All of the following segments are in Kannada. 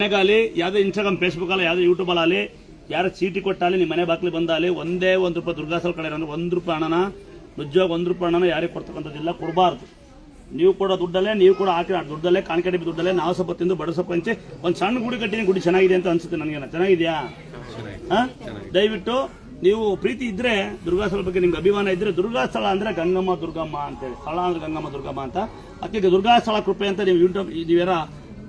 ಮನೆಗಾಲಿ ಯಾವುದೇ ಇನ್ಸ್ಟಾಗ್ರಾಮ್ ಫೇಸ್ಬುಕ್ ಅಲ್ಲ ಯಾವುದೇ ಯೂಟ್ಯೂಬ್ ಅಲ್ಲಿ ಯಾರು ಚೀಟಿ ಕೊಟ್ಟಾಲಿ ನಿಮ್ಮ ಮನೆ ಬಾಕ್ಲಿ ಬಂದಾಲಿ ಒಂದೇ ಒಂದು ರೂಪಾಯಿ ದುರ್ಗಾಸಲ್ ಕಡೆ ಅಂದ್ರೆ ಒಂದು ರೂಪಾಯಿ ಹಣನ ನಿಜವಾಗ ಒಂದು ರೂಪಾಯಿ ಹಣನ ಯಾರಿಗೆ ಕೊಡ್ತಕ್ಕಂಥದ್ದಿಲ್ಲ ಕೊಡಬಾರ್ದು. ನೀವು ಕೊಡೋ ದುಡ್ಡಲ್ಲೇ ನೀವು ಕೂಡ ಹಾಕಿ ದುಡ್ಡಲ್ಲೇ ಕಾಣಿಕಡಿ ದುಡ್ಡಲ್ಲೇ ನಾವು ಸ್ವಲ್ಪ ತಿಂದು ಬಡ ಸೊಪ್ಪು ಹಂಚಿ ಒಂದು ಸಣ್ಣ ಗುಡಿ ಕಟ್ಟಿನಿ ಗುಡಿ ಚೆನ್ನಾಗಿದೆ ಅಂತ ಅನ್ಸುತ್ತೆ ನನಗೆ ಚೆನ್ನಾಗಿದೆಯಾ? ಹಾ? ದಯವಿಟ್ಟು ನೀವು ಪ್ರೀತಿ ಇದ್ರೆ ದುರ್ಗಾಸ್ಥಳ ಬಗ್ಗೆ ನಿಮ್ಗೆ ಅಭಿಮಾನ ಇದ್ರೆ ದುರ್ಗಾಸ್ಥಳ ಅಂದ್ರೆ ಗಂಗಮ್ಮ ದುರ್ಗಮ್ಮ ಅಂತೇಳಿ. ಸ್ಥಳ ಅಂದ್ರೆ ಗಂಗಮ್ಮ ದುರ್ಗಮ್ಮ ಅಂತ. ಅದಕ್ಕೆ ದುರ್ಗಾಸ್ಥಳ ಕೃಪೆ ಅಂತ ನೀವು ಯೂಟ್ಯೂಬ್ ನೀವೇರ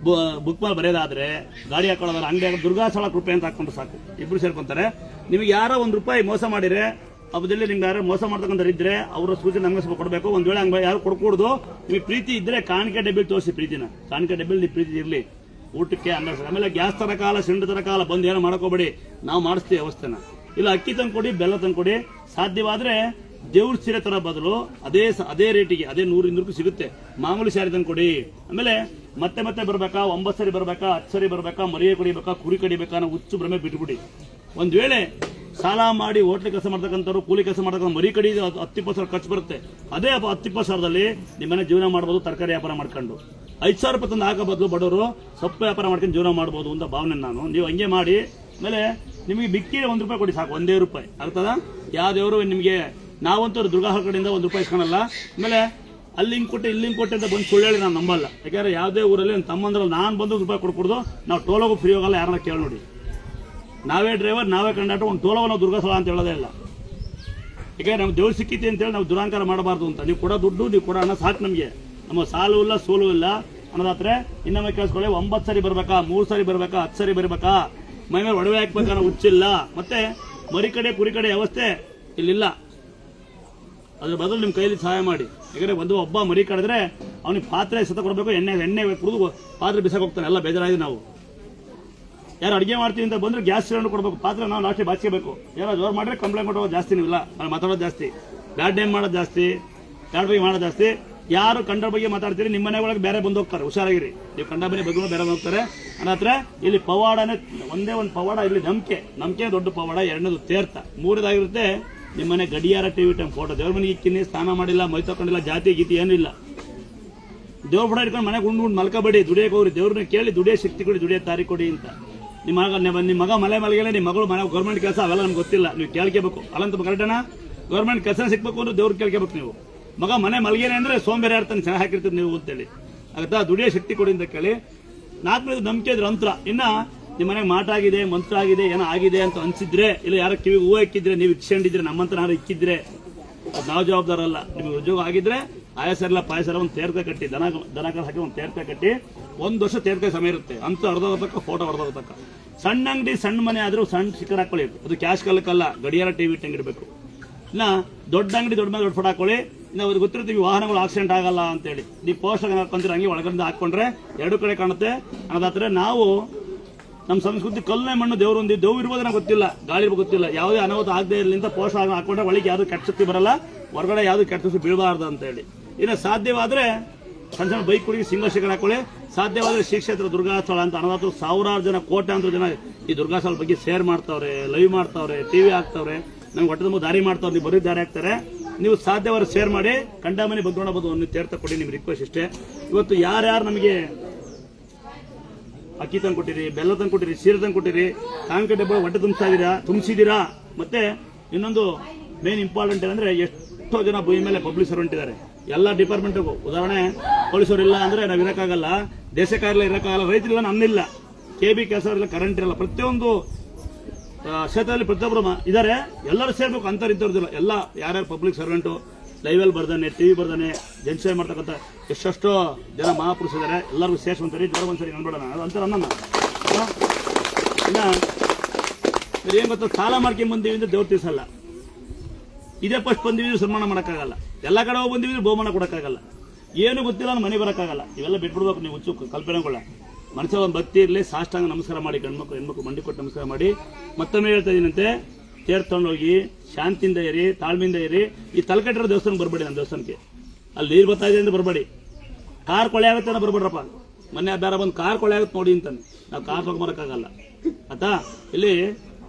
ಬುಕ್ ಮಾಡಿ ಬರೆಯೋದಾದ್ರೆ, ಗಾಡಿ ಹಾಕೊಳ್ಳೋದಾದ್ರೆ ಅಂಗಡಿ ಹಾಕಿ ದುರ್ಗಾಸ್ಥಳ ಕೃಪೆ ಅಂತ ಹಾಕೊಂಡು ಸಾಕು. ಇಬ್ರು ಸೇರ್ಕೊಂತಾರೆ. ನಿಮಗೆ ಯಾರೋ ಒಂದು ರೂಪಾಯಿ ಮೋಸ ಮಾಡಿದ್ರೆ ಅಬ್ಬದಲ್ಲಿ ನಿಮ್ಗೆ ಯಾರು ಮೋಸ ಮಾಡ್ತಕ್ಕಂಥ ಇದ್ರೆ, ಅವರ ಸೂಚನೆ ನಮಗೆ ಸ್ವಲ್ಪ ಕೊಡಬೇಕು. ಒಂದ್ ವೇಳೆ ಹಂಗೆ ಯಾರು ಕೊಡ್ಕೂಡ್ದು, ನಿಮಗೆ ಪ್ರೀತಿ ಇದ್ರೆ ಕಾಣಿಕೆ ಡಬ್ಬಿಲ್ ತೋರಿಸಿ ಪ್ರೀತಿನ. ಕಾಣಿಕೆ ಡಬ್ಬಿಲ್ ನೀವು ಪ್ರೀತಿ ಇರಲಿ. ಊಟಕ್ಕೆ ಅನ್ನ ಆಮೇಲೆ ಗ್ಯಾಸ್ ತರ ಕಾಲ ಸಿಲಿಂಡರ್ ತರ ಕಾಲ ಬಂದು ಏನೋ ಮಾಡ್ಕೋಬೇಡಿ. ನಾವು ಮಾಡಿಸ್ತೀವಿ ವ್ಯವಸ್ಥೆನ. ಇಲ್ಲ ಅಕ್ಕಿ ತಂದ್ಕೊಡಿ, ಬೆಲ್ಲ ತಂದ್ಕೊಡಿ. ಸಾಧ್ಯವಾದ್ರೆ ದೇವ್ರ ಸೀರೆ ತರ ಬದಲು ಅದೇ ಅದೇ ರೇಟಿಗೆ ಅದೇ ನೂರು ಸಿಗುತ್ತೆ. ಮಾಮೂಲಿ ಸ್ಯಾರಿ ತಂದ್ಕೊಡಿ. ಆಮೇಲೆ ಮತ್ತೆ ಮತ್ತೆ ಬರಬೇಕಾ? ಒಂಬತ್ತು ಸರಿ ಬರಬೇಕಾ? ಹತ್ತು ಸರಿ ಬರಬೇಕಾ? ಮರಿಯ ಕುಡಿಬೇಕಾ? ಕುರಿ ಕಡಿಬೇಕಾ ಅನ್ನೋ ಹುಚ್ಚು ಭ್ರಮೆ ಬಿಟ್ಬಿಡಿ. ಒಂದ್ ವೇಳೆ ಸಾಲ ಮಾಡಿ ಹೋಟ್ಲ್ ಕೆಲಸ ಮಾಡ್ತಕ್ಕಂಥವ್ರು, ಕೂಲಿ ಕೆಲಸ ಮಾಡ್ತಕ್ಕಂಥ ಮರಿ ಕಡಿ ಹತ್ತು ಇಪ್ಪತ್ತು ಸಾವಿರ ಖರ್ಚು ಬರುತ್ತೆ. ಅದೇ ಹತ್ತು ಇಪ್ಪತ್ತು ಸಾವಿರದಲ್ಲಿ ನಿಮ್ಮನೆ ಜೀವನ ಮಾಡ್ಬೋದು, ತರಕಾರಿ ವ್ಯಾಪಾರ ಮಾಡ್ಕೊಂಡು. ಐದು ಸಾವಿರ ರೂಪಾಯಿ ತಂದು ಹಾಕೋ ಬದಲು ಬಡವರು ಸೊಪ್ಪು ವ್ಯಾಪಾರ ಮಾಡ್ಕೊಂಡು ಜೀವನ ಮಾಡ್ಬೋದು ಅಂತ ಭಾವನೆ ನಾನು. ನೀವು ಹಂಗೆ ಮಾಡಿ, ಆಮೇಲೆ ನಿಮಗೆ ಬಿಕ್ಕಿ ಒಂದು ರೂಪಾಯಿ ಕೊಡಿ ಸಾಕು, ಒಂದೇ ರೂಪಾಯಿ. ಆಗ್ತದ? ಯಾವ ದೇವರು ನಿಮಗೆ, ನಾವಂತೂ ದುರ್ಗಾಹರ ಕಡೆಯಿಂದ ಒಂದು ರೂಪಾಯಿ ಇಸ್ಕೊಳಲ್ಲ. ಆಮೇಲೆ ಅಲ್ಲಿ ಹಿಂಗೆ ಕೊಟ್ಟೆ ಇಲ್ಲಿ ಕೊಟ್ಟೆ ಅಂತ ಬಂದು ಸುಳ್ಳು ಹೇಳಿ ನಾನು ನಂಬಲ್ಲ. ಯಾಕಂದ್ರೆ ಯಾವುದೇ ಊರಲ್ಲಿ ನನ್ನ ತಮ್ಮಂದ್ರಲ್ಲಿ ನಾನು ಬಂದು ರೂಪಾಯಿ ಕೊಡ್ಕೊಡ್ದು ನಾವು ಟೋಲೋಗೂ ಫ್ರೀ ಹೋಗಲ್ಲ, ಯಾರನ್ನ ಕೇಳಿ ನೋಡಿ. ನಾವೇ ಡ್ರೈವರ್ ನಾವೇ ಕಂಡಾಟ ಒಂದು ಟೋಲವ ನಾವು ದುರ್ಗಾಸ್ಥಳ ಅಂತ ಹೇಳೋದೇ ಇಲ್ಲ. ಯಾಕಂದ್ರೆ ನಮ್ಗೆ ದೇವ್ರು ಸಿಕ್ಕಿತಿ ಅಂತೇಳಿ ನಾವು ದುರಾಂಕಾರ ಮಾಡಬಾರ್ದು ಅಂತ. ನೀವು ಕೊಡೋ ದುಡ್ಡು, ನೀವು ಕೊಡೋ ಹಣ ಸಾಕು ನಮಗೆ. ನಮ್ಮ ಸಾಲು ಇಲ್ಲ, ಸೋಲು ಇಲ್ಲ. ಅನ್ನೋದಾದ್ರೆ ಇನ್ನೊಮ್ಮೆ ಕೇಳಿಸ್ಕೊಳ್ಳಿ, ಒಂಬತ್ತು ಸರಿ ಬರಬೇಕಾ, ಮೂರು ಸರಿ ಬರಬೇಕಾ, ಹತ್ತು ಸರಿ ಬರಬೇಕಾ? ಮೈ ಮೇಲೆ ಒಡವೆ ಹಾಕ್ಬೇಕಾ ಹುಚ್ಚಿಲ್ಲ. ಮತ್ತೆ ಮರಿ ಕಡೆ, ಕುರಿ ಕಡೆ ವ್ಯವಸ್ಥೆ ಇಲ್ಲಿಲ್ಲ. ಅದ್ರ ಬದಲು ನಿಮ್ಮ ಕೈಯಲ್ಲಿ ಸಹಾಯ ಮಾಡಿ. ಯಾಕಂದ್ರೆ ಒಂದು ಒಬ್ಬ ಮರಿ ಕಡಿದ್ರೆ ಅವ್ನಿಗೆ ಪಾತ್ರೆ ಸತ ಕೊಡಬೇಕು, ಎಣ್ಣೆ ಎಣ್ಣೆ ಕುಡಿದು ಪಾತ್ರೆ ಬಿಸಾಕ್ ಹೋಗ್ತಾನೆ. ಎಲ್ಲ ಬೇಜಾರಾಗಿದೆ ನಾವು. ಯಾರು ಅಡುಗೆ ಮಾಡ್ತೀವಿ ಅಂತ ಬಂದ್ರೆ ಗ್ಯಾಸ್ ಸಿಲಿಂಡರ್ ಕೊಡಬೇಕು. ಪಾತ್ರೆ ನಾವು ಲಾಸ್ಟಿಗೆ ಬಾಚ್ಕೋಬೇಕು. ಯಾರೋ ಜೋರು ಮಾಡಿದ್ರೆ ಕಂಪ್ಲೇಂಟ್ ಕೊಡೋದು ಜಾಸ್ತಿ ನೀವಿಲ್ಲ ನಾನು ಮಾತಾಡೋದು ಜಾಸ್ತಿ. ಬ್ಯಾಡ್ ನೇಮ್ ಮಾಡೋದು ಜಾಸ್ತಿ. ಬ್ಯಾಡ್ ಬಗ್ಗೆ ಮಾಡೋದು ಜಾಸ್ತಿ. ಯಾರು ಕಂಡ ಬಗ್ಗೆ ಮಾತಾಡ್ತೀರಿ, ನಿಮ್ಮ ಮನೆ ಒಳಗೆ ಬೇರೆ ಬಂದು ಹೋಗ್ತಾರೆ. ಹುಷಾರಾಗಿರಿ. ನೀವು ಕಂಡ ಮನೆ ಬಗ್ಗೆ ಬೇರೆ ಹೋಗ್ತಾರೆ. ಅನ್ನತ್ರ ಇಲ್ಲಿ ಪವಾಡನೇ, ಒಂದೇ ಒಂದು ಪವಾಡ, ಇಲ್ಲಿ ನಂಬಿಕೆ. ನಂಬಿಕೆ ದೊಡ್ಡ ಪವಾಡ, ಎರಡನೇದು ತೇರ್ತ ಮೂರನೇದಾಗಿರುತ್ತೆ ನಿಮ್ಮ ಮನೆ ಗಡಿಯಾರ ಟಿವಿ ಟೈಮ್ ಫೋಟೋ. ದೇವ್ರ ಮನೆಗೆ ಇಕ್ಕಿನಿ ಸ್ನಾನ ಮಾಡಿಲ್ಲ, ಮೈ ತಕೊಂಡಿಲ್ಲ ಜಾತಿ ಗೀತಿ ಏನಿಲ್ಲ ದೇವ್ರ ಫೋಟೋ ಇಟ್ಕೊಂಡು ಮನೆಗೆ ಉಂಡು ಉಂಡು ಮಲ್ಕಬೇಡಿ ದುಡಿಯಕ್ಕೆ ಹೋಗ್ರಿ. ದೇವ್ರನ್ನ ಕೇಳಿ ದುಡಿಯೋ ಶಕ್ತಿ ಕೊಡಿ, ದುಡಿಯೋ ತಾರಿ ಕೊಡಿ ಅಂತ. ನಿಮ್ಮ ಮಗ ನಿಮ್ಮ ಮಗ ಮಲೆ ಮಲಗಲೇ ನಿಮ್ಮ ಮಗಳು ಮನೆ ಗೌರ್ಮೆಂಟ್ ಕೆಲಸ ಅವೆಲ್ಲ ನಮ್ಗೆ ಗೊತ್ತಿಲ್ಲ. ನೀವು ಕೇಳ್ಕೋಬೇಕು. ಅಲ್ಲಂತ ಕರೆಕ್ಟನಾ ಗೌರ್ಮೆಂಟ್ ಕೆಲಸ ಸಿಗ್ಬೇಕು ಅಂದ್ರೆ ದೇವ್ರಿಗೆ ಕೇಳ್ಕೋಬೇಕು ನೀವು. ಮಗ ಮನೆ ಮಲಗೇನೆ ಅಂದ್ರೆ ಸೋಂಬೇರಿ ಆಡ್ತಾನೆ ಚೆನ್ನಾಗಿ ಹಾಕಿರ್ತೀವಿ ನೀವು ಅಂತೇಳಿ. ಆಗುತ್ತಾ? ದುಡಿಯೋ ಶಕ್ತಿ ಕೊಡಿ ಅಂತ ಕೇಳಿ. ನಾಲ್ಕನೇದು ನಂಬಿಕೆ ಇದ್ರೆ ಅಂತರ ಇನ್ನ ನಿಮ್ಮ ಮನೆಗೆ ಮಾಟ ಆಗಿದೆ ಮಂತ್ರ ಆಗಿದೆ ಏನೋ ಆಗಿದೆ ಅಂತ ಅನ್ಸಿದ್ರೆ, ಇಲ್ಲ ಯಾರೋ ಕಿವಿಗೆ ಹೂವು ಇಕ್ಕಿದ್ರೆ, ನೀವು ಇಕ್ಸ್ಕೊಂಡಿದ್ರೆ ನಮ್ಮಂತ ಯಾರು ಇಕ್ಕಿದ್ರೆ, ಅದು ನಾವು ಜವಾಬ್ದಾರ ಅಲ್ಲ. ನಿಮಗೆ ಉದ್ಯೋಗ ಆಗಿದ್ರೆ, ಆಯಾಸ ಇಲ್ಲ ಪಾಯಸ ಇಲ್ಲ ಒಂದು ತೇರ್ಕ ಕಟ್ಟಿ, ದನ ದನ ಕರು ಹಾಕಿ ಒಂದು ತೇರ್ಕ ಕಟ್ಟಿ, ಒಂದು ವರ್ಷ ತೇರ್ಕ ಸಮಯ ಇರುತ್ತೆ. ಅಂತ ಅರ್ಧೋಗತಕ್ಕ ಫೋಟೋ ಅರ್ಧೋಗತಕ್ಕ ಸಣ್ಣ ಅಂಗಡಿ, ಸಣ್ಣ ಮನೆ ಆದ್ರೂ ಸಣ್ಣ ಚಿಕ್ಕನ್ ಹಾಕೊಳ್ಳಿ ಅದು ಕ್ಯಾಶ್ ಕಲ್ಲಕ್ಕಲ್ಲ, ಗಡಿಯಾರ ಟಿವಿ ಇಟ್ಟಂಗಿಡ್ಬೇಕು ಇನ್ನ ದೊಡ್ಡ ಅಂಗಡಿ, ದೊಡ್ಡ ಮೇಲೆ ದೊಡ್ಡ ಫೋಟೋ ಹಾಕೊಳ್ಳಿ ಅವ್ರಿಗೆ ಗೊತ್ತಿರ್ತೀವಿ ವಾಹನಗಳು ಆಕ್ಸಿಡೆಂಟ್ ಆಗಲ್ಲ ಅಂತೇಳಿ. ನೀವು ಪೋಸ್ಟ್ ಹಾಕೊಂಡ್ರೆ ಹಂಗೆ ಒಳಗಡೆ ಹಾಕೊಂಡ್ರೆ ಎರಡು ಕಡೆ ಕಾಣುತ್ತೆ. ಅನ್ನೋದಾದ್ರೆ ನಾವು ನಮ್ಮ ಸಂಸ್ಕೃತಿ ಕಲ್ಲೇ ಮಣ್ಣು ದೇವರು ಒಂದು ದೇವ್ ಇರ್ಬೋದೇನೋ ಗೊತ್ತಿಲ್ಲ. ಗಾಳಿ ಇರ್ಬೋದು ಗೊತ್ತಿಲ್ಲ. ಯಾವುದೇ ಅನಾಹುತ ಆಗದೆ ಇರಲಿಂದ ಪೋಷ ಹಾಕೊಂಡ್ರೆ ಒಳಗೆ ಯಾವುದು ಕೆಟ್ಟ ಬರಲ್ಲ. ಹೊರಗಡೆ ಯಾವುದು ಕೆಟ್ಟ ಶಕ್ತಿ ಬೀಳಬಾರ್ದು ಅಂತ ಹೇಳಿ. ಇನ್ನು ಸಾಧ್ಯವಾದ್ರೆ ಸಣ್ಣ ಸಣ್ಣ ಬೈಕ್ ಕುಡಿಗೆ ಸಿಂಗಲ್ ಶಿಖರ ಹಾಕೊಳ್ಳಿ. ಸಾಧ್ಯವಾದ್ರೆ ಶ್ರೀ ಕ್ಷೇತ್ರ ದುರ್ಗಾಸ್ಥಳ ಅಂತ ಅನ್ನೋದು ಸಾವಿರಾರು ಜನ, ಕೋಟ್ಯಾಂತರ ಜನ ಈ ದುರ್ಗಾಸ್ಥಳ ಬಗ್ಗೆ ಶೇರ್ ಮಾಡ್ತಾವ್ರೆ, ಲೈವ್ ಮಾಡ್ತಾವ್ರೆ, ಟಿವಿ ಹಾಕ್ತಾವ್ರೆ. ನಮ್ಗೆ ಹೊಟ್ಟೆ ತುಂಬ ದಾರಿ ಮಾಡ್ತಾವ್ರೆ. ನೀವು ಬರೀ ದಾರಿ ಹಾಕ್ತಾರೆ ನೀವು ಸಾಧ್ಯವಾದ್ರೆ ಶೇರ್ ಮಾಡಿ. ಕಂಡ ಮನೆ ಬಗ್ಗೆ ನೋಡಬಹುದು ಒಂದು ತೀರ್ಥ ಕೊಡಿ. ನಿಮ್ಗೆ ರಿಕ್ವೆಸ್ಟ್ ಇಷ್ಟೇ. ಇವತ್ತು ಯಾರ್ಯಾರು ನಮಗೆ ಅಕ್ಕಿ ತಂದು ಕೊಟ್ಟಿರಿ, ಬೆಲ್ಲ ತಂದು ಕೊಟ್ಟಿರಿ, ಸೀರೆ ತಂದು ಕೊಟ್ಟಿರಿ ಕಾಂಕ ಡಬ್ಬ ಹೊಟ್ಟೆ ತುಂಬಿಸ್ತಾ ಇದೀರಾ ತುಂಬಿಸಿದೀರಾ ಮತ್ತೆ ಇನ್ನೊಂದು ಮೇನ್ ಇಂಪಾರ್ಟೆಂಟ್ ಏನಂದ್ರೆ ಎಷ್ಟೋ ಜನ ಭೂಮಿ ಮೇಲೆ ಪಬ್ಲಿಕ್ ಸರ್ವೆಂಟ್ ಇದ್ದಾರೆ ಎಲ್ಲ ಡಿಪಾರ್ಟ್ಮೆಂಟ್ಗೂ ಉದಾಹರಣೆ, ಪೊಲೀಸರು ಇಲ್ಲ ಅಂದ್ರೆ ನಾವು ಇರೋಕ್ಕಾಗಲ್ಲ. ದೇಶ ಕಾರ್ಯ ಇರೋಕ್ಕಾಗಲ್ಲ. ರೈತರಿಲ್ಲ ನನ್ನಿಲ್ಲ ಕೆ ಬಿ ಕೆಲಸ ಇಲ್ಲ ಕರೆಂಟ್ ಇರಲ್ಲ. ಪ್ರತಿಯೊಂದು ಕ್ಷೇತ್ರದಲ್ಲಿ ಪ್ರತಿಯೊಬ್ಬರು ಇದ್ದಾರೆ ಎಲ್ಲರೂ ಸೇರ್ಬೇಕು ಅಂತ ಇದ್ದವ್ರದಿಲ್ಲ ಎಲ್ಲ ಯಾರ್ಯಾರು ಪಬ್ಲಿಕ್ ಸರ್ವೆಂಟು ಲೈವಲ್ಲಿ ಬರ್ದಾನೆ, ಟಿವಿ ಬರ್ದಾನೆ ಜನಸೇವೆ ಮಾಡ್ತಕ್ಕಂಥ ಎಷ್ಟೆಷ್ಟೋ ಜನ ಮಹಾಪುರುಷರಿದ್ದಾರೆ. ಎಲ್ಲರಿಗೂ ಸೇರಿಸುವಂತಾರೆ ಜ್ವರ ಒಂದ್ಸರಿ ಅನ್ಬಿಡೋಣ ಅದು ಅಂತ ನನ್ನ ಇನ್ನ ಏನು ಗೊತ್ತಾ, ಸಾಲ ಮಾಡ್ಕೊಂಡ್ ಬಂದೀವಿ ಅಂದ್ರೆ ದೇವ್ರ ತಿರ್ಸಲ್ಲ. ಇದೇ ಫಸ್ಟ್ ಬಂದಿವಿ ಸನ್ಮಾನ ಮಾಡೋಕ್ಕಾಗಲ್ಲ. ಎಲ್ಲ ಕಡೆ ಹೋಗಿ ಬಂದಿವಿ ಬಹುಮಾನ ಕೊಡೋಕ್ಕಾಗಲ್ಲ. ಏನು ಗೊತ್ತಿಲ್ಲ ನಾನು ಮನೆ ಬರೋಕ್ಕಾಗಲ್ಲ. ಇವೆಲ್ಲ ಬಿಟ್ಬಿಡ್ಬೇಕು ನೀವು ಹುಚ್ಚು ಕಲ್ಪನೆಗಳ ಮನುಷ್ಯ ಒಂದು ಭಕ್ತಿ ಇರಲಿ, ಸಾಷ್ಟಾಂಗ ನಮಸ್ಕಾರ ಮಾಡಿ, ಗಂಡ್ಮಕ್ಳು, ಹೆಣ್ಮಕ್ಳು, ಮಂಡಿ ಕೊಟ್ಟು ನಮಸ್ಕಾರ ಮಾಡಿ. ಮತ್ತೊಮ್ಮೆ ಹೇಳ್ತಾ ಇದ್ದೀನಂತೆ ತೇರ್ ತಗೊಂಡೋಗಿ ಶಾಂತಿಯಿಂದ ಇರಿ, ತಾಳ್ಮೆಯಿಂದ ಇರಿ. ಈ ತಲಕಟ್ಟಿರೋ ದೇವಸ್ಥಾನಕ್ಕೆ ಬರಬೇಡಿ ನಮ್ಮ ದೇವಸ್ಥಾನಕ್ಕೆ. ಅಲ್ಲಿ ನೀರು ಬರ್ತಾ ಇದೆ ಅಂದ್ರೆ ಬರಬೇಡಿ. ಕಾರ್ ಕೊಳೆ ಆಗುತ್ತೆ ಅನ್ನೋ ಬರ್ಬೇಡ್ರಪ್ಪ. ಮೊನ್ನೆ ಬೇರೆ ಬಂದು ಕಾರ್ ಕೊಳೆ ಆಗುತ್ತೆ ನೋಡಿ ಅಂತಾನೆ. ನಾವು ಕಾರ್ ತಗೊಂಬರಕ್ಕಾಗಲ್ಲ ಆಯ್ತಾ? ಇಲ್ಲಿ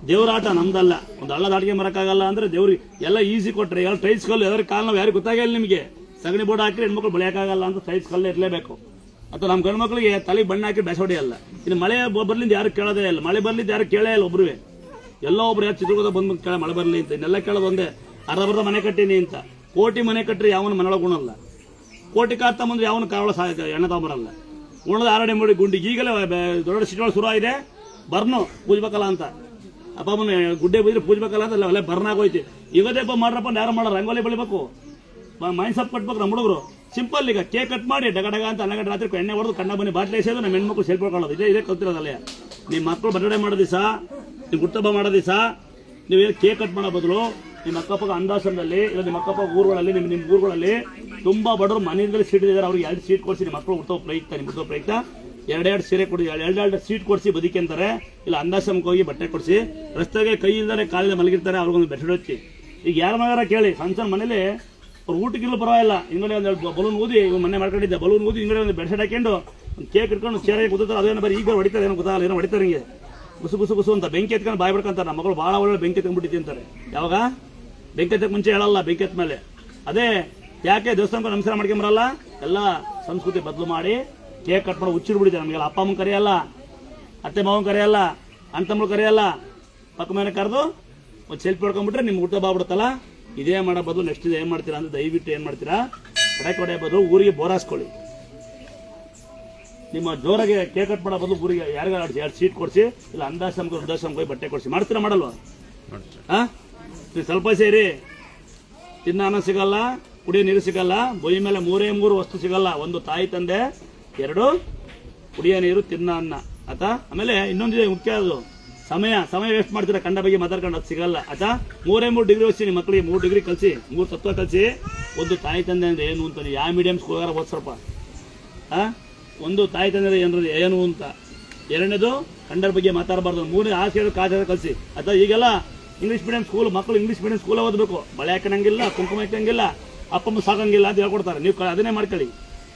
ದೇವ್ರ ಆಟ ನಮ್ದಲ್ಲ. ಒಂದು ಹಳ್ಳದ ದಾಟಿಗೆ ಮರಕ್ಕಾಗಲ್ಲ ಅಂದ್ರೆ ದೇವ್ರಿಗೆ ಎಲ್ಲ ಈಸಿ ಕೊಟ್ಟರೆ ಎಲ್ಲ ಟೈಲ್ಸ್ ಕಲ್ಲು ಯಾವ್ದು ಕಾಲು ನಾವು ಯಾರಿಗೆ ಗೊತ್ತಾಗಲ್ಲ ನಿಮಗೆ. ಸಗಣಿ ಬೋರ್ಡ್ ಹಾಕಿ ಹೆಣ್ಮಕ್ಳು ಬೆಳೆಯೋಕ್ಕಾಗಲ್ಲ ಅಂತ ಟೈಲ್ಸ್ ಕಲ್ಲು ಇರಲೇಬೇಕು. ಅಥವಾ ನಮ್ಮ ಗಂಡು ಮಕ್ಕಳಿಗೆ ತಲೆಗೆ ಬಣ್ಣ ಹಾಕಿ ಬೆಸ ಅಲ್ಲ. ಇನ್ನು ಮಳೆ ಬರ್ಲಿಂದ ಯಾರು ಕೇಳೋದೇ ಇಲ್ಲ. ಮಳೆ ಬರ್ಲಿಂದ ಯಾರು ಕೇಳೇ ಇಲ್ಲ ಒಬ್ರುವೆ. ಎಲ್ಲೋ ಒಬ್ರು ಯಾರು ಚಿತ್ರದುರ್ಗದ ಬಂದು ಕೇಳ ಮಳೆ ಬರಲಿ ಅಂತ, ಇನ್ನೆಲ್ಲ ಕೇಳೋದು ಒಂದೇ ಅರ್ಧ ಮನೆ ಕಟ್ಟೀನಿ ಅಂತ. ಕೋಟಿ ಮನೆ ಕಟ್ಟರೆ ಯಾವನ ಮನೆಯೊಳಗೆ ಉಣಲ್ಲ ಕೋಟಿ ಕಾರ್ ತಗೊಂಡ್ರೆ ಯಾವನ ಕಾರೊಳ ಎಣ್ಣೆ ತಗೊಂಬರಲ್ಲ. ಉಣದ ಆರಡೆ ಮಾಡಿ ಗುಂಡಿ, ಈಗಲೇ ದೊಡ್ಡ ಸಿಟಿ ಶುರು ಆಗಿದೆ. ಬರ್ನು, ಪೂಜ್ಬೇಕಲ್ಲ ಅಂತ. ಅಪ್ಪ ಅಮ್ಮನ ಗುಡ್ಡೆ ಬೈದ್ರೆ ಪೂಜ್ಬೇಕಲ್ಲ ಅಂತ, ಅಲ್ಲೇ ಇವತ್ತೇ ಹಬ್ಬ ಮಾಡ್ರಪ್ಪ ಯಾರು ಮಾಡೋ ರಂಗೋಲಿ ಬೆಳಿಬೇಕು. ಮೈಂಡ್ ಸಪ್ ಕಟ್ಬೇಕು ನಮ್ಮ ಹುಡುಗರು. ಸಿಂಪಲ್ ಈಗ ಕೇಕ್ ಕಟ್ ಮಾಡಿ, ಡಗ ಡಗ ಅಂತ ಹನ್ನೆರಡು ರಾತ್ರಿ ಎಣ್ಣೆ ಹೊಡೆದು ಕಣ್ಣ ಬನ್ನಿ, ಬಾಟ್ಲಿ ನಮ್ಮ ಹೆಣ್ಮಕ್ಳು ಸೇರ್ಕೊಳ್ಕೊಳ್ಳೋದು. ಇದೇ ಇದೇ ಕಲ್ತಿರೋದಲ್ಲೇ. ನಿಮ್ಮ ಮಕ್ಕಳು ಬರ್ಡೇ ಮಾಡೋ ದಿವಸ ನೀವು ಗುರ್ತಬ್ಬ ಮಾಡೋ ದಿವಸ ನೀವೇನು ಕೇಕ್ ಕಟ್ ಮಾಡೋ ಬದಲು ನಿಮ್ಮ ಅಕ್ಕಪಕ್ಕ ಅಂದಾಶ್ರಮದಲ್ಲಿ ಇಲ್ಲ ನಿಮ್ಮ ಅಕ್ಕಪಕ್ಕ ಊರುಗಳಲ್ಲಿ, ನಿಮ್ಮ ನಿಮ್ಮ ಊರುಗಳಲ್ಲಿ ತುಂಬ ಬಡವರು ಮನೆಯಿಂದಲೇ ಸೀಟ್ ಇದ್ದಾರೆ ಅವ್ರಿಗೆ ಎರಡು ಸೀಟ್ ಕೊಡಿಸಿ ನಿಮ್ಮ ಮಕ್ಕಳು ಹುಟ್ಟೋ ಪ್ರಯುಕ್ತ, ನಿಮ್ಮ ಹುಟ್ಟೋ ಪ್ರಯುಕ್ತ. ಎರಡೆರಡು ಸೀರೆ ಕೊಡಿ ಎರಡೆರಡು ಸೀಟ್ ಕೊಡಿಸಿ ಬದುಕಂತಾರೆ ಇಲ್ಲ ಅಂದಾಶ್ರಮಕ್ಕೆ ಹೋಗಿ ಬಟ್ಟೆ ಕೊಡಿಸಿ. ರಸ್ತೆಗೆ ಕೈ ಕಾಲಿಂದ ಮಲಗಿರ್ತಾರೆ, ಅವ್ರಿಗೊಂದು ಬೆಟ್ಟ ಹಚ್ಚಿ. ಈಗ ಯಾರ ಮಗಾರ ಕೇಳಿ ಸಣ್ಣ ಸಣ್ಣ ಮನೇಲಿ ಅವ್ರು ಊಟಕ್ಕಿಲ್ಲ ಪರವಾಗಿಲ್ಲ. ಹಿಂಗಡೆ ಒಂದು ಬಲೂನ್ ಊದಿ ಇವ್ ಮನೆ ಮಾಡ್ಕೊಂಡಿದ್ದೆ ಬಲೂನ್ ಊದಿ ಹಿಂಗಡೆ ಒಂದು ಬೆಟ್ಟ ಹಾಕೊಂಡು ಒಂದು ಕೇಕ್ ಇಟ್ಕೊಂಡು ಚೇರಿಗೆ ಕೂತಾರೆ ಅದೇನೋ ಬರೀ ಈಗ ಹೊಡಿತಾರೆ ಏನೋ ಗೊತ್ತಾಗಲ್ಲ, ಏನೋ ಹೊಡಿತಾರೆ ಹಿಂಗೆ. ಗುಸು ಗುಸು ಗುಸು ಅಂತ ಬೆಂಕಿ ಎತ್ಕೊಂಡು ಬಾಯ್ ಬಿಡ್ಕಂತಾರೆ ನಮ್ಮ ಮಗಳು ಭಾಳ ಒಳ್ಳೆ ಬೆಂಕಿ ಎತ್ಕೊಂಡ್ಬಿಟ್ಟಿದ್ದೆ ಅಂತಾರೆ. ಯಾವಾಗ? ಬೆಂಕಿ ಎತ್ತಕ್ಕೆ ಮುಂಚೆ ಹೇಳಲ್ಲ, ಬೆಂಕಿ ಎತ್ತ ಮೇಲೆ. ಅದೇ, ಯಾಕೆ ದೇವಸ್ಥಾನಕ್ಕೆ ನಮಸ್ಕಾರ ಮಾಡ್ಕೊಂಬರಲ್ಲ ಎಲ್ಲ ಸಂಸ್ಕೃತಿ ಬದಲು ಮಾಡಿ ಕೇಕ್ ಕಟ್ ಮಾಡಿ ನಮಗೆಲ್ಲ ಅಪ್ಪ ಅಮ್ಮನ ಕರೆಯಲ್ಲ ಅತ್ತೆ ಮಾವನ್ ಕರೆಯಲ್ಲ ಅಣ್ಣ ತಮ್ಮಳು ಕರೆಯಲ್ಲ ಪಕ್ಕ ಮನೆ ಕರೆದು ಒಂದು ಸೆಲ್ಫಿ ಹೊಡ್ಕೊಂಡ್ಬಿಟ್ರೆ ನಿಮ್ಗೆ ಊಟ ಬಾಬಿಡುತ್ತಲ್ಲ ಇದೇ ಮಾಡೋ ಬದಲು ನೆಕ್ಸ್ಟ್ ಇದು ಏನು ಮಾಡ್ತೀರಾ ಅಂದ್ರೆ ದಯವಿಟ್ಟು ಏನು ಮಾಡ್ತೀರಾ? ಕಡೆ ಕೊಡೆ ಬದಲು ಊರಿಗೆ ಬೋರಾಸ್ಕೊಳ್ಳಿ. ನಿಮ್ಮ ಜೋರಾಗೆ ಕೇಕ್ ಕಟ್ ಮಾಡೋ ಬದಲು ಊರಿಗೆ ಯಾರಿಗಾರ ಎರಡು ಸೀಟ್ ಕೊಡಿಸಿ ಇಲ್ಲ ಅಂದಾಶ್ರಮಕ್ಕೆ ವೃದ್ಧಾಶ್ರಮಕ್ಕೆ ಹೋಗಿ ಬಟ್ಟೆ ಕೊಡಿಸಿ. ಮಾಡ್ತೀರಾ ಮಾಡಲ್ವಾ? ಹಾಂ? ನೀವು ಸ್ವಲ್ಪ ಸೇರಿ. ತಿನ್ನ ಅನ್ನ ಸಿಗಲ್ಲ ಕುಡಿಯೋ ನೀರು ಸಿಗಲ್ಲ ಬೊಯ್ಯ ಮೇಲೆ ಮೂರೇ ಮೂರು ವಸ್ತು ಸಿಗಲ್ಲ. ಒಂದು ತಾಯಿ ತಂದೆ ಎರಡು ಕುಡಿಯೋ ನೀರು ತಿನ್ನ ಅನ್ನ. ಆತಾ ಆಮೇಲೆ ಇನ್ನೊಂದಿದೆ ಮುಖ್ಯ ಅದು. ಸಮಯ. ಸಮಯ ವೇಸ್ಟ್ ಮಾಡ್ತೀರಾ? ಕಂಡ ಬಗ್ಗೆ ಮಾತಾಡ್ಕೊಂಡು ಅದು ಸಿಗಲ್ಲ. ಆತಾ ಮೂರೇ ಮೂರು ಡಿಗ್ರಿ ಓದಿಸಿ ನಿಮ್ಮ ಮಕ್ಕಳಿಗೆ ಮೂರು ಡಿಗ್ರಿ ಕಲಿಸಿ ಮೂರು ತತ್ವ ಕಲಿಸಿ ಒಂದು ತಾಯಿ ತಂದೆ ಅಂದ್ರೆ ಏನು ಅಂತ ಯಾವ ಮೀಡಿಯಂ ಸ್ಕೂಲ್ಗಾರ ಓದ್ಸಪ್ಪ ಆ ಒಂದು ತಾಯಿ ತಂದೆ ಏನ್ರ ಏನು ಅಂತ. ಎರಡನೇದು ಕಂಡರ ಬಗ್ಗೆ ಮಾತಾಡಬಾರ್ದು. ಮೂರನೇ ಆಸೆ ಹೇಳಿ ಕಲಸಿ. ಅಥವಾ ಈಗೆಲ್ಲ ಇಂಗ್ಲೀಷ್ ಮೀಡಿಯಂ ಸ್ಕೂಲ್ ಮಕ್ಕಳು ಇಂಗ್ಲೀಷ್ ಮೀಡಿಯಂ ಸ್ಕೂಲ್ ಓದಬೇಕು. ಬಳೆ ಹಾಕಂಗಿಲ್ಲ ಕುಂಕುಮ ಹಾಕಂಗಿಲ್ಲ ಅಪ್ಪಮ್ಮ ಸಾಕಂಗಿಲ್ಲ ಅಂತ ಹೇಳ್ಕೊಡ್ತಾರೆ. ನೀವು ಅದನ್ನೇ ಮಾಡ್ಕೊಳ್ಳಿ.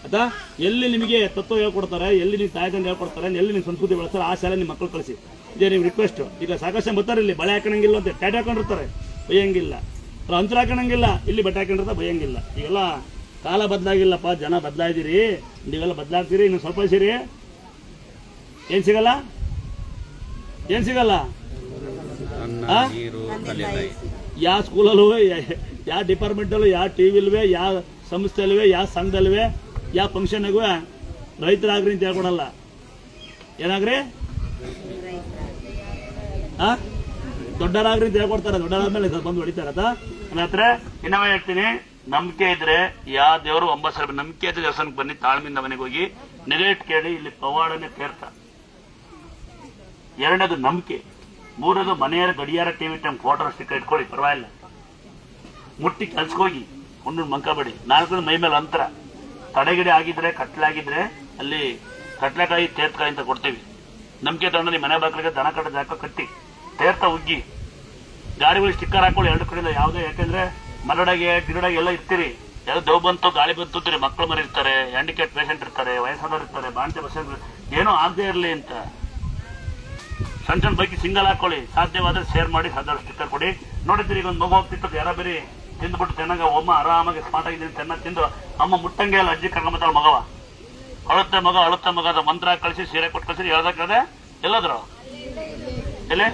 ಅಥವಾ ಎಲ್ಲಿ ನಿಮಗೆ ತತ್ವ ಹೇಳ್ಕೊಡ್ತಾರೆ, ಎಲ್ಲಿ ನೀವು ತಾಯಿ ತಂದೆ ಹೇಳ್ಕೊಡ್ತಾರೆ, ಎಲ್ಲಿ ನಿಮ್ಮ ಸಂಸ್ಕೃತಿ ಬೆಳೆಸ್ತಾರೆ, ಆ ಶಾಲೆ ನಿಮ್ಮ ಮಕ್ಕಳು ಕಳಿಸಿ ಇದೇ ನೀವು ರಿಕ್ವೆಸ್ಟ್ ಈಗ ಸಾಕಷ್ಟು ಬರ್ತಾರೆ ಇಲ್ಲಿ, ಬಳೆ ಹಾಕಣಂಗಿಲ್ಲ ಅಂತ. ಟ್ಯಾಟ್ ಹಾಕೊಂಡಿರ್ತಾರೆ. ಬೈಯಂಗಿಲ್ಲ. ಅವ್ರು ಅಂತರ ಹಾಕಣಂಗಿಲ್ಲ ಇಲ್ಲಿ ಬಟ್ಟೆ ಹಾಕೊಂಡಿರ್ತಾರೆ ಭಯಂಗಿಲ್ಲ ಈಗೆಲ್ಲ ಕಾಲ ಬದಲಾಗಿಲ್ಲಪ್ಪ ಜನ ಬದಲಾಯಿದ್ದೀರಿ ನೀವೆಲ್ಲ ಬದಲಾಗ್ತೀರಿ ಇನ್ನು ಸ್ವಲ್ಪ ಸೇರಿ ಏನ್ ಸಿಗಲ್ಲ? ಏನ್ ಸಿಗಲ್ಲ? ಯಾವ ಸ್ಕೂಲಲ್ಲೂ ಯಾವ ಡಿಪಾರ್ಟ್ಮೆಂಟಲ್ಲೂ ಯಾವ ಟಿ ವಿಲ್ವೇ ಯಾವ ಸಂಸ್ಥೆಲ್ವೇ ಯಾವ ಸಂಘದಲ್ವೇ ಯಾವ ಫಂಕ್ಷನ್ಗೂ ರೈತರಾಗ್ರಿ ಅಂತ ಹೇಳ್ಕೊಡಲ್ಲ. ಏನಾಗ್ರಿ? ಆ? ದೊಡ್ಡರಾಗ್ರಿ ಅಂತ ಹೇಳ್ಕೊಡ್ತಾರೆ. ದೊಡ್ಡರಾದ್ಮೇಲೆ ಬಂದು ಹೊಡಿತಾರೆ ಅದ? ನನ್ನ ಹತ್ರ ಇನ್ನವೇ ಹೇಳ್ತೀನಿ. ನಂಬಿಕೆ ಇದ್ರೆ ಯಾವ ದೇವರು ಒಂಬತ್ತು ಸಾವಿರ ನಂಬಿಕೆ ಇದ್ರೆ ದೇವಸ್ಥಾನಕ್ಕೆ ಬನ್ನಿ ತಾಳ್ಮಿಂದ ಮನೆಗೆ ಹೋಗಿ. ನೆರೇಟ್ ಕೇಳಿ, ಇಲ್ಲಿ ಪವಾಡನೆ ತೇರ್ತ ಎರಡನೇದು ನಂಬಿಕೆ. ಮೂರನೇದು ಮನೆಯ ಗಡಿಯಾರ ಟಿವಿ ಟೈಮ್ ಫೋಟೋ ಸ್ಟಿಕ್ಕರ್ ಇಟ್ಕೊಳ್ಳಿ ಪರವಾಗಿಲ್ಲ. ಮುಟ್ಟಿ ಕಲ್ಸ್ಕೋಗಿ ಒಂದು ಮಂಕಬೇಡಿ. ನಾಲ್ಕು ಮೈ ಮೇಲೆ ಅಂತರ. ತಡೆಗಿಡೆ ಆಗಿದ್ರೆ ಕಟ್ಲಾಗಿದ್ರೆ ಅಲ್ಲಿ ಕಟ್ಲೆಕಾಯಿ ತೇರ್ಕಾಯಿ ಅಂತ ಕೊಡ್ತೀವಿ. ನಂಬಿಕೆ ತಗೊಂಡು ನಿಮ್ಮ ಮನೆ ಬಾಗಿಲಿಗೆ ದನ ಕಟ್ಟದ ಹಾಕೋ ಕಟ್ಟಿ. ತೇರ್ತ ಉಗ್ಗಿ. ಗಾಡಿಗಳು ಸ್ಟಿಕ್ಕರ್ ಹಾಕೊಳ್ಳಿ, ಎರಡು ಕಡೆ ಯಾವುದೇ, ಯಾಕಂದ್ರೆ ಮರಡಗೆ ಗಿರಡಗೆ ಎಲ್ಲ ಇರ್ತೀರಿ. ಯಾವ್ದು ದವ್ ಬಂತು ಗಾಳಿ ಬಂತು ಅಂತೀರಿ ಮಕ್ಕಳು ಮರಿ ಇರ್ತಾರೆ ಹ್ಯಾಂಡಿಕ್ಯಾಪ್ ಪೇಷಂಟ್ ಇರ್ತಾರೆ, ವಯಸ್ಸಾದವ್ರು ಇರ್ತಾರೆ, ಬಾಣಂತಿ ಬಸ್ ಏನೋ ಆಗದೆ ಇರಲಿ ಅಂತ. ಸಣ್ಣ ಸಣ್ಣ ಬೈಕ್ ಸಿಂಗಲ್ ಹಾಕೊಳ್ಳಿ, ಸಾಧ್ಯವಾದ್ರೆ ಶೇರ್ ಮಾಡಿ ಸಾಧ್ಯ ಸ್ಟಿಕ್ಕರ್ ಕೊಡಿ. ನೋಡಿದ್ರಿ, ಈಗ ಒಂದು ಮಗು ಹೋಗ್ತಿತ್ತು ಯಾರ ಬೇರೆ ತಿಂದ್ಬಿಟ್ಟು ಚೆನ್ನಾಗ ಒಮ್ಮ ಆರಾಮಾಗಿ ಸ್ಮಾರ್ಟ್ ಆಗಿದ್ದೀನಿ ಚೆನ್ನಾಗಿ ತಿಂದು, ಅಮ್ಮ ಮುಟ್ಟಂಗೆ ಅಲ್ಲ, ಅಜ್ಜಿ ಕರ್ಕೊಂಬತ್ತಾಳ ಮಗವ. ಅಳುತ್ತೆ ಮಗ ಅಳುತ್ತೆ ಮಗ, ಅದ ಮಂತ್ರ ಕಳಿಸಿ, ಸೀರೆ ಕೊಟ್ಟು ಕಳಿಸಿ ಹೇಳ್ದ ಎಲ್ಲಾದ್ರು ಎಲ್ಲದ್ರು? ಎಲ್ಲಿ?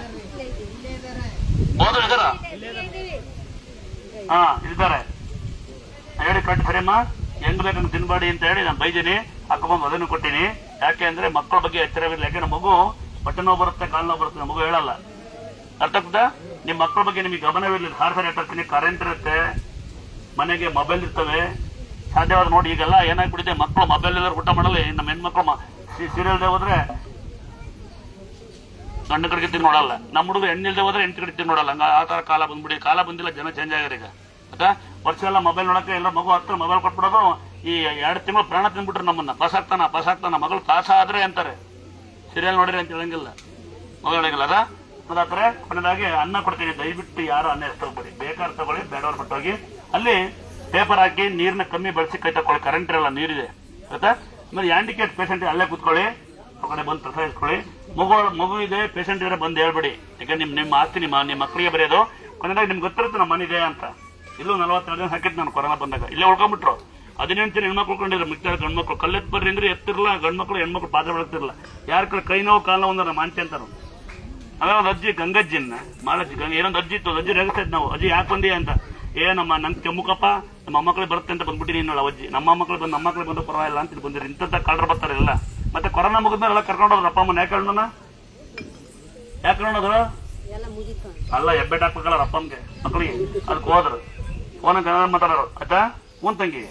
ಹೋದ್ರೆ ಇದಾರ? ಹಾ, ಇದ್ದಾರೆ. ಹೇಳಿ ಕಟ್ ಸರಿಯಮ್ಮ. ಹೆಂಗ್ ಬೇಕಂಗ್ ತಿನ್ಬೇಡಿ ಅಂತ ಹೇಳಿ ನಾನು ಬೈದೀನಿ. ಅಕ್ಕಬಂದು ಅದನ್ನು ಕೊಟ್ಟಿನಿ. ಯಾಕೆ ಅಂದ್ರೆ ಮಕ್ಕಳ ಬಗ್ಗೆ ಎಚ್ಚರವಿಲ್ಲ. ಯಾಕೆ ನಮ್ಮ ಮಗು ಹೊಟ್ಟೆ ಬರುತ್ತೆ, ಕಾಲು ನೋವು ಬರುತ್ತೆ, ಮಗು ಹೇಳಲ್ಲ. ಅರ್ಥ ನಿಮ್ ನಿಮ್ಮ ಮಕ್ಕಳ ಬಗ್ಗೆ ನಿಮಗೆ ಗಮನವಿರಲಿ ಹಾರ್ ಸಾರಿ ಹೇಳ್ತೀನಿ ಕರೆಂಟ್ ಇರುತ್ತೆ, ಮನೆಗೆ ಮೊಬೈಲ್ ಇರ್ತವೆ. ಸಾಧ್ಯವಾದ ನೋಡಿ, ಈಗೆಲ್ಲ ಏನಾಗ್ಬಿಟ್ಟಿದೆ? ಮಕ್ಕಳು ಮೊಬೈಲ್ ಇಲ್ಲದ್ರೆ ಊಟ ಮಾಡಲಿ ನಮ್ಮ ಹೆಣ್ಮಕ್ಳು ಸೀರಿಯಲ್ ಹೋದ್ರೆ ಗಂಡ ಕಡೆಗೆ ತಿಂದು ನೋಡಲ್ಲ ನಮ್ಮ ಹುಡುಗ ಹೆಣ್ಣಿಲ್ದೆ ಹೋದ್ರೆ ಹೆಣ್ಣು ಕಡೆ ತಿಂದು ನೋಡಲ್ಲ. ಹಂಗ ಆ ತರ ಕಾಲ ಬಂದ್ಬಿಡಿ. ಕಾಲ ಬಂದಿಲ್ಲ, ಜನ ಚೇಂಜ್ ಆಗ್ಯಾರ ಈಗ. ಆಯ್ತಾ? ವರ್ಷ ಎಲ್ಲ ಮೊಬೈಲ್ ನೋಡಕ್ಕೆ ಎಲ್ಲ ಮಗು ಹತ್ರ ಮೊಬೈಲ್ ಕೊಟ್ಬಿಡೋದು. ಈ ಎರಡು ತಿಂಗಳು ಪ್ರಾಣ ತಿಂದ್ಬಿಟ್ರು ನಮ್ಮನ್ನ. ಪಾಸ್ ಆಗ್ತಾನ ಪಾಸ್ ಆಗ್ತಾನ ಮಗಳು ತಾಸ ಆದ್ರೆ ಅಂತಾರೆ. ಸೀರಿಯಲ್ ನೋಡಿರಿ ಅಂತ ಹೇಳಂಗಿಲ್ಲ. ಮಗಳು ಹೇಳಂಗಿಲ್ಲ ಅದ ಅದಾದ್ರೆ ಕೊನೆಯದಾಗಿ ಅನ್ನ ಕೊಡ್ತೀನಿ. ದಯವಿಟ್ಟು ಯಾರು ಅನ್ನ ಎಷ್ಟು ತಗೋಬೇಡಿ ಬೇಕಾದ್ರೆ ತಗೊಳ್ಳಿ, ಬೇಡವ್ರು ಬಿಟ್ಟೋಗಿ. ಅಲ್ಲಿ ಪೇಪರ್ ಹಾಕಿ ನೀರನ್ನ ಕಮ್ಮಿ ಬಳಸಿ ಕೈ ತಕೊಳ್ಳಿ ಕರೆಂಟ್ ಇರಲ್ಲ, ನೀರಿದೆ. ಆಯ್ತಾ? ಆಮೇಲೆ ಹ್ಯಾಂಡಿಕ್ಯಾಪ್ ಪೇಷಂಟ್ ಅಲ್ಲೇ ಕೂತ್ಕೊಳ್ಳಿ. ಕಡೆ ಬಂದು ಪ್ರಿಫರೆನ್ಸ್ ಕೊಡಿ ಮಗು ಮಗು ಇದೆ ಪೇಷಂಟ್ ಇದ್ರೆ, ಬಂದು ಹೇಳ್ಬೇಡಿ. ಯಾಕಂದ್ರೆ ನಿಮ್ಮ ನಿಮ್ಮ ಆಸ್ತಿ, ನಿಮ್ಮ ನಿಮ್ಮ ಮಕ್ಕಳಿಗೆ ಬರೆಯೋದು. ಕೊನೆಯದಾಗಿ ನಿಮ್ಗೆ ಗೊತ್ತಿರುತ್ತೆ ನಮ್ಮ ಮನೆ ಇದೆ ಅಂತ. ಇಲ್ಲೂ ನಲವತ್ತೆರಡು ದಿನ ಹಾಕಿದ್ದು ನಾನು ಕೊರೋನಾ ಬಂದಾಗ. ಇಲ್ಲೇ ಉಳ್ಕೊಂಡ್ಬಿಟ್ರು. ಹದಿನೆಂಟು ಜನ ಹೆಣ್ಮಕ್ಳು ಕೊಂಡಿದ್ರು ಮಿಕ್ತಾರ ಗಂಡ್ಮಕ್ಳು. ಕಲ್ಲೆತ್ ಬರ್ರಿ ಅಂದ್ರೆ ಎತ್ತಿರಲ್ಲ ಗಂಡ್ಮಕ್ಳು, ಹೆಣ್ಮಕ್ಳು ಪಾತ್ರ ಬೆಳಗ್ತಿರಲ್ಲ ಯಾರ ಕಡೆ ಕೈ ನೋವು, ಕಾಲ ನೋವು ಅಂದ್ರೆ ಮಾಂಟಿ ಅಂತಾರೆ. ಅದ ಅಜ್ಜಿ ಗಂಗಜ್ಜಿನ ಮಾಲಜ್ಜಿ, ಗಂಗ ಏನೊಂದು ಅಜ್ಜಿ ಇತ್ತು. ಅಜ್ಜಿ ರೇಗಿಸ್ತಾ ನಾವು. ಅಜ್ಜಿ, ಯಾಕೆ ಬಂದಿ ಅಂತ. ಏ, ನಮ್ಮ ನಂಗೆ ಕೆಮ್ಮುಕಪ್ಪ, ನಮ್ಮ ಮಕ್ಕಳು ಬರುತ್ತೆ ಅಂತ ಬಂದ್ಬಿಟ್ಟಿನಿ ನೀನು ಅಜ್ಜಿ. ನಮ್ಮ ಮಕ್ಕಳು ಬಂದು ನಮ್ಮ ಮಕ್ಕಳು ಬಂದು ಪರವಾಗಿಲ್ಲ ಅಂತ ಬಂದಿರಿ ಇಂಥ ಕಳ್ಳರು ಬರ್ತಾರೆ ಎಲ್ಲ. ಮತ್ತೆ ಕೊರೋನಾ ಮುಗಿದ್ಮೇಲೆ ಎಲ್ಲ ಕರ್ಕೊಂಡು ಅಪ್ಪ ಅಮ್ಮನ ಯಾಕೆ ಹೇಳೋಣ ಯಾಕೆ ಅಲ್ಲ ಹೆಬ್ಬೆಟ್ ಹಾಕ್ಬೇಕಲ್ಲ ಅಪ್ಪಮ್ಗೆ ಮಕ್ಕಳಿಗೆ ಅದಕ್ಕೆ ಹೋದ್ರು. ಫೋನ್ ಮಾತಾಡೋರು. ಆಯ್ತಾ? ಹ್ಞೂ ತಂಗಿ.